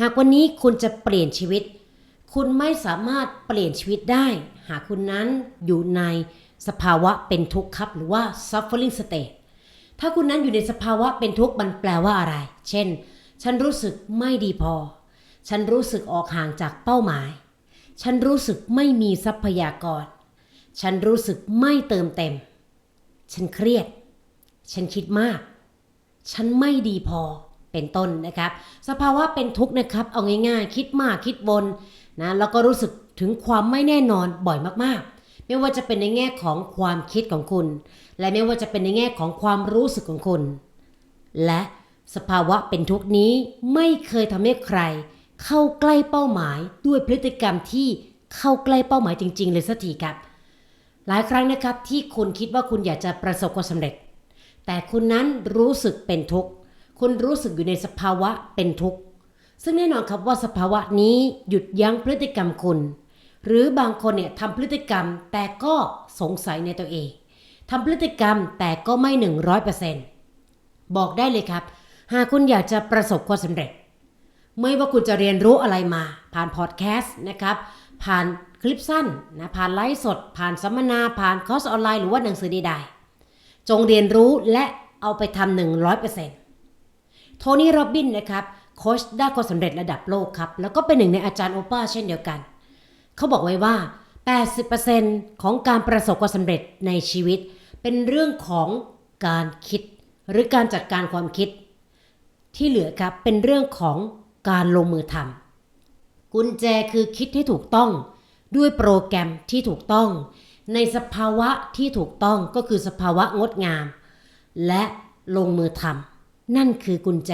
หากวันนี้คุณจะเปลี่ยนชีวิต คุณไม่สามารถเปลี่ยนชีวิตได้ หากคุณนั้นอยู่ในสภาวะเป็นทุกข์ครับ หรือว่า suffering state ถ้าคุณนั้นอยู่ในสภาวะเป็นทุกข์มันแปลว่าอะไร เช่น ฉันรู้สึกไม่ดีพอ ฉันรู้สึกออกห่างจากเป้าหมาย ฉันรู้สึกไม่มีทรัพยากร ฉันรู้สึกไม่เติมเต็ม ฉันเครียด ฉันคิดมาก ฉันไม่ดีพอ เป็นต้นนะครับ สภาวะเป็นทุกข์นะครับ เอาง่ายๆ คิดมากคิดวนนะแล้วก็รู้สึกถึงความไม่แน่นอนบ่อยมากๆ ไม่ว่าจะเป็นในแง่ของความคิดของคุณ และไม่ว่าจะเป็นในแง่ของความรู้สึกของคุณ และสภาวะเป็นทุกข์นี้ไม่เคยทำให้ใคร เข้าใกล้เป้าหมายด้วยพฤติกรรมที่เข้าใกล้เป้าหมายจริง ๆ เลยสักทีครับ หลายครั้งนะครับที่คุณคิดว่าคุณอยากจะประสบความสำเร็จ แต่คุณนั้นรู้สึกเป็นทุกข์ คุณรู้สึกอยู่ในสภาวะเป็นทุกข์ ซึ่งแน่นอนครับว่าสภาวะนี้หยุดยั้งพฤติกรรมคุณ หรือบางคนเนี่ยทำพฤติกรรมแต่ก็สงสัยในตัวเองทำพฤติกรรมแต่ก็ไม่ 100%บอกได้เลยครับ หากคุณอยากจะประสบความสำเร็จ ไม่ว่าคุณจะเรียนรู้อะไรมา ผ่านพอดแคสต์นะครับ ผ่านคลิปสั้นนะผ่านไลฟ์สด ผ่านสัมมนา ผ่านคอร์สออนไลน์หรือว่าหนังสือใดๆจงเรียนรู้และเอาไปทำหนึ่งร้อยเปอร์เซ็นต์ โทนี่โรบินนะครับโค้ชด้านความสำเร็จระดับโลกครับ แล้วก็เป็นหนึ่งในอาจารย์โอป้าเช่นเดียวกัน เขาบอกไว้ว่า 80%ของการประสบความสำเร็จในชีวิต เป็นเรื่องของการคิด หรือการจัดการความคิด ที่เหลือครับเป็นเรื่องของการลงมือทำกุญแจคือคิดให้ถูกต้อง ด้วยโปรแกรมที่ถูกต้อง ในสภาวะที่ถูกต้องก็คือสภาวะงดงาม และลงมือทำ นั่นคือกุญแจ